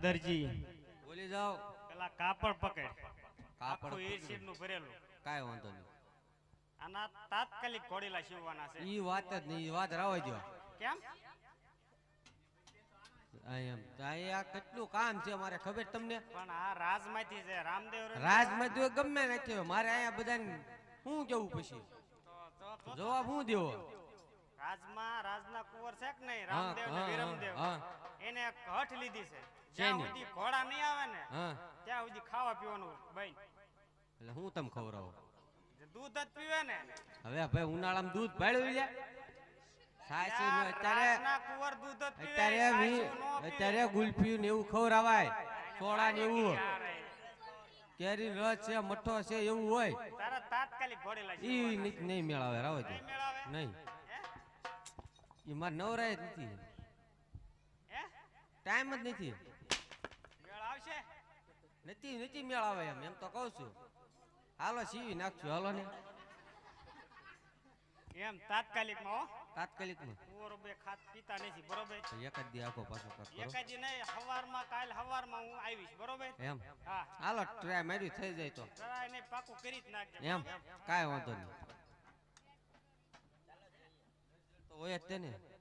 દરજી. બોલી જાઓ. પેલા કાપડ પકડ. કાપડ એસીડનું ભરેલું. કાંઈ વાંધો નહીં. આના તાત્કાલિક ઘોડીલા સીવવાના છે. ઈ વાત જ નહીં વાત રાવા દો કેમ? એમ આ કેટલું કામ છે મારે ખબર તમને? પણ આ રાજમાંથી છે રામદેવ રે- ગમે નથી મારે અહીંયા બધાને શું કેવું પછી? જવાબ શું દેવો? રાજમાં રાજના કુંવર છે કે નહીં? રામદેવ ને વિરમદેવ. એને કઠ હઠ લીધી છે. જ્યાં સુધી ઘોડા નહીં આવે ને ત્યાં સુધી ખાવા પીવાનું બંધ એટલે હું તમે ખવરાવો દૂધ જ પીવે ને. હવે ભાઈ ઉનાળામાં દૂધ પાડ્યું લે અત્યારે ગુલ્ફી ને એવું ખવરાવાય સોડા ને એવું કેરી રસ છે મઠો છે એવું હોય. તાત્કાલિક ઈ નહીં મેળાવે રાવ નહીં? ઈ મારે નવરાય જ નથી? ટાઈમ જ નથી. નથી નથી મેળાવે એમ એમ તો કહું છું. હાલો સીવી નાખશું હાલો ને. એમ તાત્કાલિક તાત્કાલિકમાં. કુંવરો બે ખાત પીતા નથી બરોબર? એક જ દી આખો પાછો કરો એકાદી નહીં હવારમાં કાલ હવારમાં હું આવીશ બરોબર? એમ? હા. હાલો ટ્રાય મારી થઈ જાય તો. ટ્રાય નહીં પાકું કરી જ નાખજે એમ? કાંઈ વાંધો નહીં. તો હોય જ તે ને હમ. હે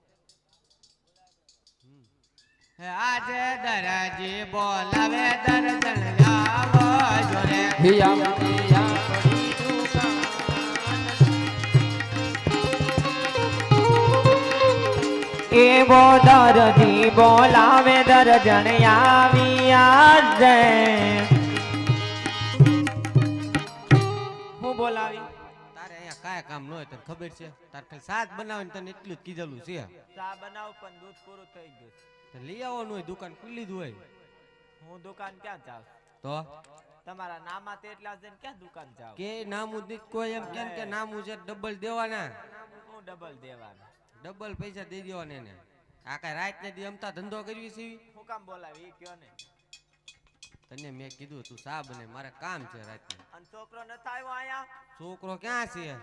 આજે દરજી બોલાવે દર્શન આવો જોરે એવો દરજી બોલાવે દર્જન આવી આજે હું બોલાવી? તારે અહીંયા કાંઈ કામ ન હોય તને ખબર છે? તારે ખાલી શાક બનાવીને તને એટલું જ કીધેલું છે. ચા બનાવ પણ દૂધ પૂરું થઈ ગયું લઈ આવવાનું હોય દુકાન ખુલ્લી જ હોય. હું દુકાન ક્યાં જાઉં? તો? તમારા નામા તે એટલા છે ક્યાં દુકાન જાઉં? કે નામ ઉદિત કોઈ એમ કેમ કે નામ ઉજે ડબલ દેવાના. હું ડબલ દેવાના? ડબલ પૈસા દઈ દેવાના એને. આ કઈ રાત ને દી અમતા ધંધો કરવી છે હું કામ બોલાવી કયો ને? તને મેં કીધું તું સા બને મારે કામ છે રાત અને છોકરો નથી આવ્યો અહીંયા? છોકરો ક્યાં છે?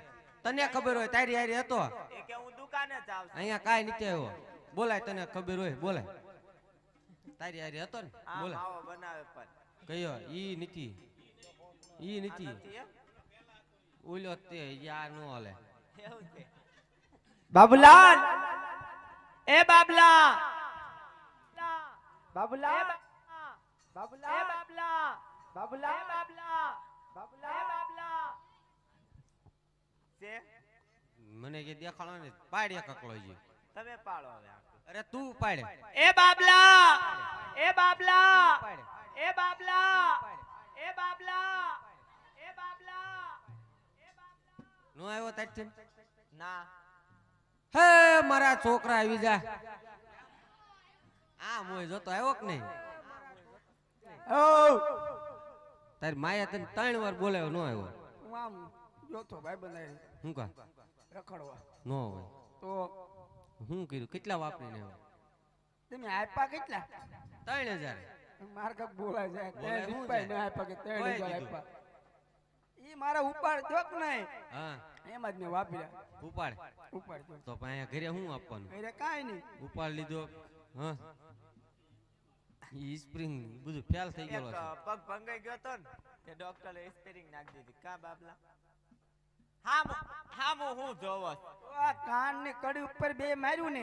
તને ખબર હોય તારી હારી હતો? એ કે હું દુકાને જ આવું અહીંયા કાઈ નથી આવ્યો. બોલાય તને ખબર હોય બોલાય. તારી હારી હતો ને? માવો બનાવે પણ. કયો? ઈ નથી. ઈ નથી. ઓલ્યો તે યાર નો હાલે. બાબુલાલ! એ બાબલા! બાબુલા! બાબુલા એ બાબલા! બાબુલા એ બાબલા! બાબુલા એ બાબલા! છે? મને કે દેખાડો ને પાડે કકળો જી તમે પાડો હવે અરે તું પાડે. એ બાબલા! એ બાબલા એ બાબલા એ બાબલા એ બાબલા નો આવ્યો તારથી ના. હે મારા છોકરા આવી જા. આ મોય જોતો આવ્યો કે નહીં? તારી માયા તને ત્રણ વાર બોલાવ્યો નો આવ્યો. હું આમ જોતો ભાઈ બનાવી હું કા? રખડવા. નો હોય. તો હું કર્યું? કેટલા વાપરીને આવ્યો? તમે આપ્યા કેટલા? ત્રણ હજાર. મારે કાંઈક બોલાય જાય. ત્રણ રૂપિયા? ના આપ્યા કે ત્રણ હજાર આપ્યા. ઈ મારા ઉપાડ દો નહીં હા. એમ જ મેં વાપર્યા. ઉપાડ. ઉપાડ તો પણ અહીંયા ઘરે શું આપવાનું? ઘરે કાંઈ નહીં ઉપાડ લીધો. હા. ઈ સ્પ્રિંગ બધું ફેલ થઈ ગયો ગયેલો પગ ભંગાઈ ગયો તો ને તે ડોક્ટરે સ્પ્રિંગ નાખી દીધી. કા બાબલા હા હા હું જોવો આ કાન ને કડી ઉપર બે માર્યું ને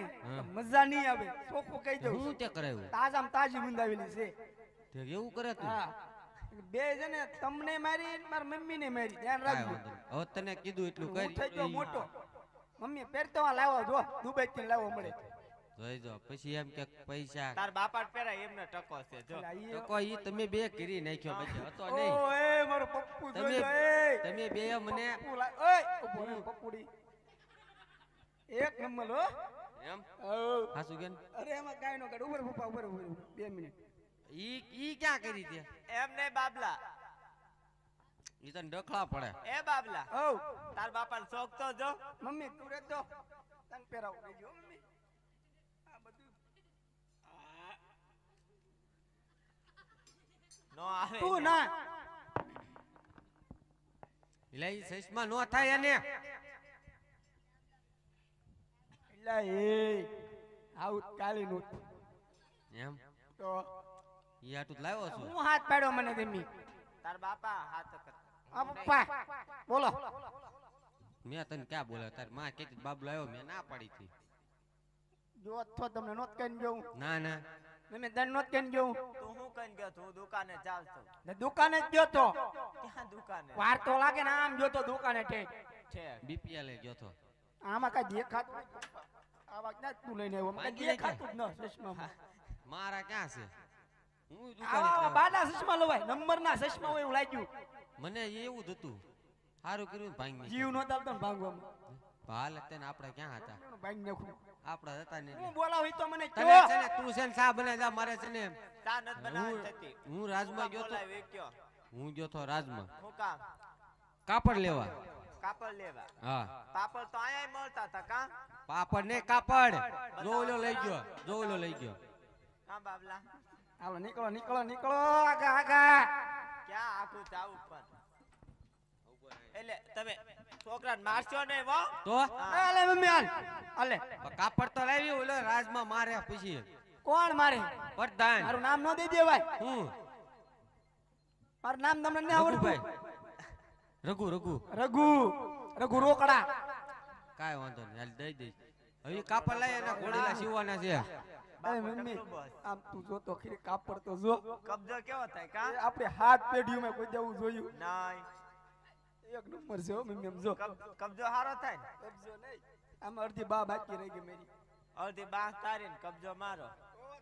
મજા નહીં આવે. ચોખ્ખું કહી દઉં હું તે કરાયું તાજામ તાજી મુંદાવેલી છે. તે એવું કરે તું? બે છે ને તમને મારી માર મમ્મી ને મારી. ધ્યાન રાખજો. હવે તને કીધું એટલું હું થઈ ગયો મોટો. મમ્મી પહેરતો લાવો જો. દુબઈ થી લાવો મળે. જોઈ જો પછી એમ કે પૈસા. તાર બાપા પેરા એમને ટકો છે જો. ટકો ઈ- તો કોઈ ઈ તમે બે કરી નાખ્યો પછી હતો નહીં. ઓ એ મારો પપ્પુ તમે તમે બે મને ઓય ઊભો પપ્પુડી. એક નંબર હો. એમ? હાસુ કેન? અરે એમાં કાંઈ નો કાઢ ઉપર પપ્પા ઉપર ઉપર. બે મિનિટ. ઈ ઈ ક્યાં કરી દે એમ નહીં બાબલા. ઈ તને ડખલા પડે. એ બાબલા ઓ. તાર બાપાને શોખ તો જો. મમ્મી તું રે તો તન પેરાવ દેજો મમ્મી આ બધું નો આવે તું ના. એટલે ઈ સસમા નો થાય એને. એટલે એ આવું કાલી નું એમ? તો ઈ હાટું લાવ્યો છું? હું હાથ પાડ્યો મને તેમી તાર બાપા હાથ કર. આ પપ્પા બોલો. મેં તને ક્યાં બોલ્યો તારમાં કેતી બાબલો આવ્યો મેં ના પાડી હતી. જો તો તમને નોત જોઉં. ના ના. મેં તને નોત કઈને જોઉં. તું શું કઈ ગયો તો દુકાને ચાલતો ને દુકાને જ ગયો તો. ક્યાં દુકાને? વાર તો લાગે ને આમ જોતો દુકાને ઠેઠ છે. બીપીએલ ગયો તો. આમાં કઈ દેખાત. આવા ક્યાં તું લઈને આવ્યો. લઈ દેખાતું જ ન ચશ્મામાં. મારા ક્યાં છે? હું દુકાને આવા. બાના ચશ્મા લવાય. નંબરના ચશ્મા હોય એવું લાગ્યું. મને એવું જ હતું. સારું કર્યું ભાંગ. જીવ નો દાલતો ને ભાંગવામાં. હાલ તેને આપણે ક્યાં હતા? નાખું. આપણે હતા ને હું બોલાવ તો મને તને છે ને તું છે ને સા બને જા મારે છે ને નત બનાવી હું રાજમાં ગયો તો હું ગયો તો રાજમાં. હું કામ કાપડ લેવા. કાપડ લેવા. હા. પાપડ તો અહીંયા મળતા હતા કા? પાપડ ને કાપડ. જોવલો લઈ ગયો. જોવલો લઈ ગયો. હા બાબલા? આવો નીકળો નીકળો નીકળો. આગા આગા. ક્યાં આખું જાવ પણ? એટલે તમે છોકરાને મારશો નહીં વો તો? અલે મમ્મી હાલ. હાલે. કાપડ તો લાવી ઓલો રાજમાં મારે પૂછી. કોણ મારે? પ્રધાન મારું નામ ન દઈ દેવાય. હું? મારું નામ તમને ન આવડતું? ભાઈ રઘુ રઘુ. રઘુ. રઘુ રોકડા. કાય વાંધો નહીં હાલ દઈ દઈશ. હવે કાપડ લાવી એના ઘોડીલા સીવવાના છે. અરે મમ્મી આમ તું જો તો ખરી કાપડ તો જો. કબજો કેવો થાય કા? આપણે હાથ પેઢીઓમાં કોઈ દેવું જોયું. નહીં. એક નંબર છે હો મમ્મી સમજો કબજો હારો થાય ને? કબજો નહીં. આમ અડધી બા બાકી રહી ગઈ મારી. અડધી બા તારી ને કબજો મારો.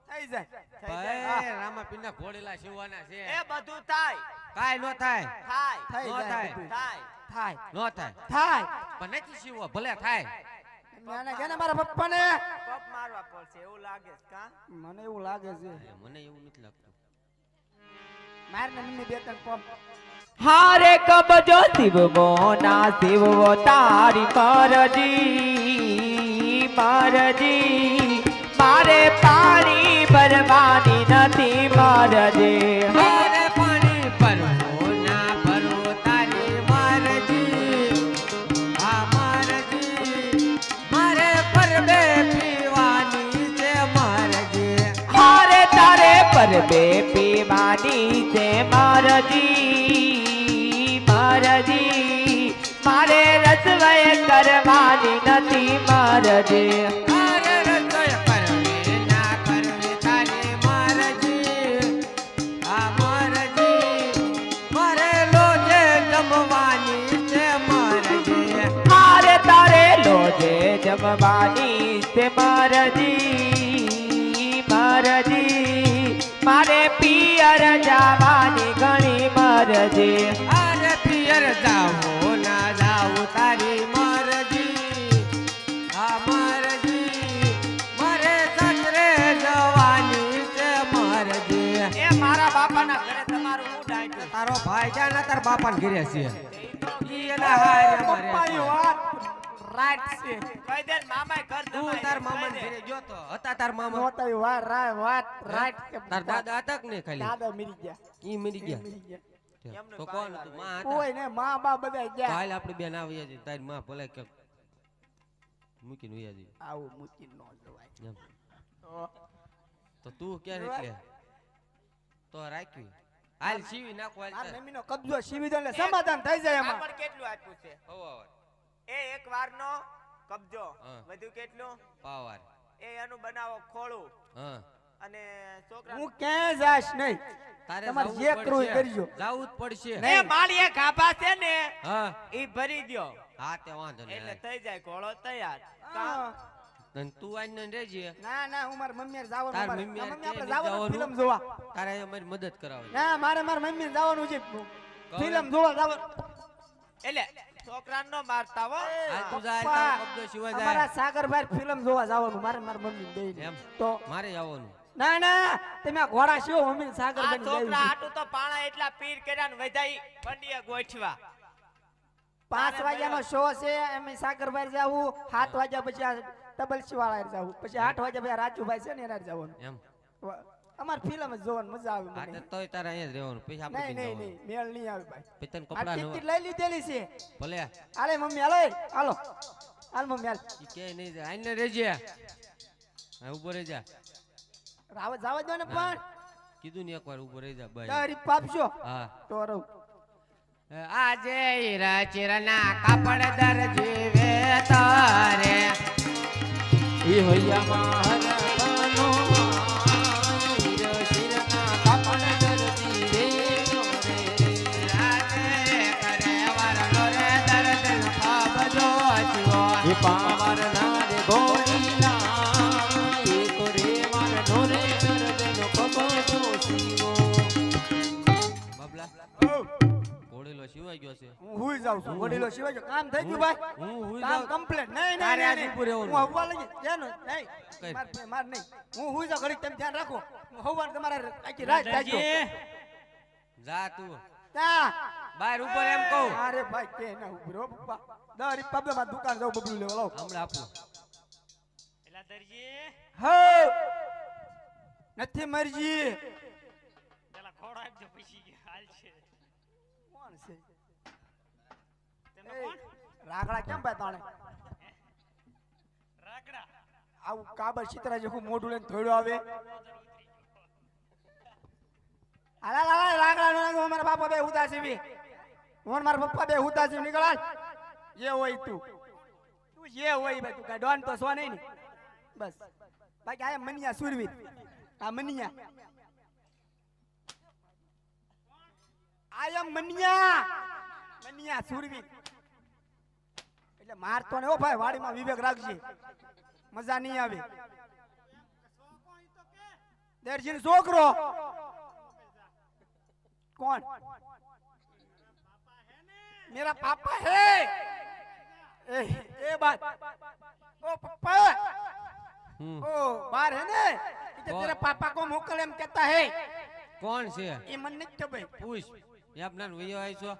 થઈ જાય. થઈ જાય. ભાઈ રામાપીરના ઘોડીલા સીવવાના છે. એ બધું થાય. કાઈ નો થાય. થાય. થઈ જાય થાય. થાય. નો થાય. થાય. પણ નથી સીવવા ભલે થાય. કે મારા પપ્પાને. પપ મારવા પડશે એવું લાગે છે કા? મને એવું લાગે છે. મને એવું નથી લાગતું. હારે કબજો શિવવો ના શિવવો તારી મરજી મરજી મારે પાણી ભરવાની નથી મરજી પરબે પીવાની છે મરજી મરજી. મારે રસવય કરવાની નથી મારજી. જમવાની છે મરજી મરજી. મારે પિયર જવાની ઘણી મરજી. અરે પિયર જાવો ના જાવું તારી મરજી. આ મરજી મારે સસરે જવાની છે મરજી. એ મારા બાપાના ઘરે તમારું હું તારો ભાઈ જાય ને તાર બાપા ઘરે છે. એના હારે પપ્પાની વાત રાઈટ છે. કહી દે ને ઘર તું તાર મામા ઘરે ગયો તો. હતા તાર મામા. નોતાઈ વાત રા- વાત રાઈટ કે તાર દાદા હતા કે નહીં ખાલી? દાદા મરી ગયા. ઈ મરી ગયા? મરી ગયા. એમનું તો કોણ હતું? માં હતા? કોઈ ને મા બા બધા ગયા. કાલ આપણી બેન આવી હતી. તારી માં ભલે કે મૂકીને વહી જઈ આવું મૂકી નો જવાય. તો તો તું ક્યાં એટલે તો રાખ્યું. હાલ સીવી નાખો હાલ. મમ્મીનો કબજો સીવી દો એટલે સમાધાન થઈ જાય એમાં. કેટલું આપ્યું છે? હવો હવો. એ એક વારનો કબજો. વધુ કેટલું? પાવર. એ એનું બનાવો ખોળું. અને છોકરા હું ક્યાંય જાશ નહીં. તમારે જે કરવું એ કરજો. જાવું જ પડશે. એ માળીએ ગાભા છે ને ઈ ભરી દ્યો. હા તે વાંધો નહીં. એટલે થઈ જાય ઘોડો તૈયાર. હા. અને તું આઈને રહેજે. ના ના હું મારી મમ્મી ને જવાનું તાર. મમ્મી આ હારે મમ્મી આપણે જવાનું જવાનું? ફિલ્મ જોવા. તારે અમારી મદદ કરાવવાની. ના મારે મારા મમ્મી જવાનું છે. ફિલ્મ જોવા જવાનું એટલે છોકરાને નો મારતા હો. આ તું જા, હાલ પપ્પા, કબજો સિવાય જાય. અમારા સાગરભાઈ ફિલ્મ જોવા જવાનું મારે માર મમ્મી દે એમ? તો મારે જવાનું ના ના તમે ઘોડા શિવ મમ્મી આ જાય છોકરા આટુ તો પાણા એટલા પીર કર્યા ને વધાઈ પંડિયા ગોઠવા પાંચ વાગ્યાનો શો છે એમ સાગરભાઈ જાવું સાત વાગ્યા પછી આ ડબલ શિવાળા જાવું. પછી આઠ વાગ્યા પછી રાજુભાઈ છે ને એના જવાનું. એમ? અમાર ફિલ્મ જ જોવાની મજા આવે મને. તોય તારે અહીંયા જ રહેવાનું. પૈસા આપી નહીં નહીં નહીં મેળ નહીં આવે ભાઈ. પછી તને આ કપડા ટિકિટ લઈ લીધેલી છે. ભલે. આલે મમ્મી આલે હાલો. હાલ મમ્મી હાલ. ઈ કે નહીં જાય. આઈને રહેજે હા ઊભો રહેજા રાવ જવા દો ને પણ. કીધું ને એકવાર ઊભો રહી જા ભાઈ તારી રૂપિયા હા. તો રહું આજે હીરા ચિરના કાપડ દર જીવે તારે. ઈ હૈયામાં હરવાનો જાઉં છું. વડીલો સિવાય જો કામ થઈ ગયું ભાઈ. હું કામ કમ્પ્લીટ નહીં નહીં આજે નહીં. ઊભું હું હવા લઈ જેનો નહીં માર માર નહીં. હું હુઈ જાઉં ઘડીક તમે ધ્યાન રાખો. હું હવાર તમારે આખી રાત જાજો જા તું. ત્યાં બહાર ઉપર એમ કહું. અરે ભાઈ કે ના ઉભરો પપ્પા. દારી રૂપિયા માં દુકાન જાઉં બબલું લેવા લાવ. હમણાં આપું. એલા દરજી. હો! નથી મરજી. પેલા ખોડો આપજો પછી હાલ છે. કોણ છે? કોણ? કેમ ભાઈ તાણે? આવું કાબર ચિત્રા જેવું મોઢું લઈને થોડું આવે. હાલા લાલા રાગડા નો નાખો, મારા બાપા બે ઉદાસી બી. હું મારા પપ્પા બે ઉદાસી નીકળ હાલ. જે હોય તું. તું જે હોય ભાઈ તું કાંઈ ડોન તો સો નહીં ને. બસ. બાકી આ મનિયા સુરવીર. આ મનિયા. આયમ મનિયા. મનિયા સુરવીર. એટલે મારતો ને ઓ ભાઈ વાડીમાં વિવેક રાખજે. મજા નહીં આવે. દરજીનો છોકરો. કોણ? મેરા પાપા હે. એ એ બાત. ઓ પપ્પા. ઓ બાર હે ને? કે તેરા પાપા કો મોકલ એમ કહેતા હે. કોણ છે? એ મને જ ખબર. પૂછ. યાપનાન વયો આઈ છો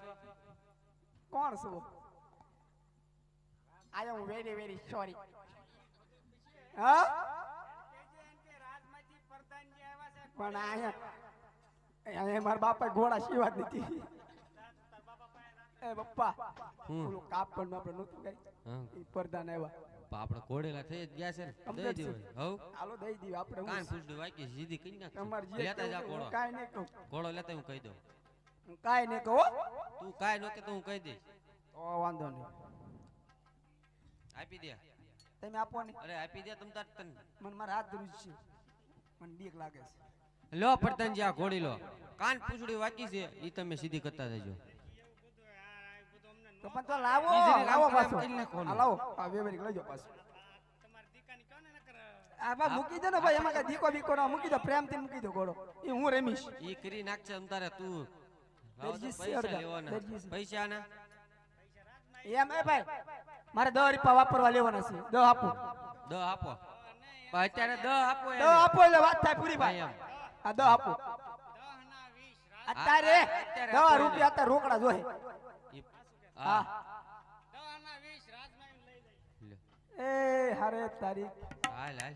કોણ છો? I am very very sorry હા પણ અહીંયા મારા બાપા ઘોડા સીવા દીધી. એ બપ્પા ઓલો કાપ પણ આપણે નતું ગઈ પરદાન આવ્યા. આપણે કોડેલા થઈ જ ગયા છે ને? દઈ દેવો હવ. હાલો દઈ દીવ આપણે કાન પૂછડી વાકી સીધી કઈ નાખ તમાર જે લેતા જા કોડો કાઈ ન કહું. કોડો લેતા હું કહી દઉં. હું કાઈ ન કહું તું કાઈ ન કે તો હું કહી દઈશ. તો વાંધો નહીં. આપી દે. તમે આપો ને. અરે આપી દે તમ તાર તન. મને મારા હાથ ધરું છે. મને બીક લાગે છે. લો પડતનજી આ ઘોડી લો. કાન પૂછડી વાકી છે ઈ તમે સીધી કરતા જજો. તો પણ તો લાવો લાવો પાછો. આ લાવો. આ વેવરી પાછો. નકર આ બા મૂકી દો ને ભાઈ એમાં કઈ દીકો બીકો ના મૂકી દો પ્રેમથી મૂકી દો ઘોડો. એ હું રમીશ. ઈ કરી નાખશે તમ તારે તું. પૈસા લેવાના. પૈસા ના એમ એ ભાઈ. મારે દહ રૂપિયા વાપરવા લેવાના છે. દહ આપો. દ આપો. અત્યારે દ આપો દસ આપો એટલે વાત થાય પૂરી ભાઈ. આ દસ આપો. અત્યારે અત્યારે રૂપિયા અત્યારે રોકડા જોઈએ. હા. એ હારે તારીખ હાલ હાલ.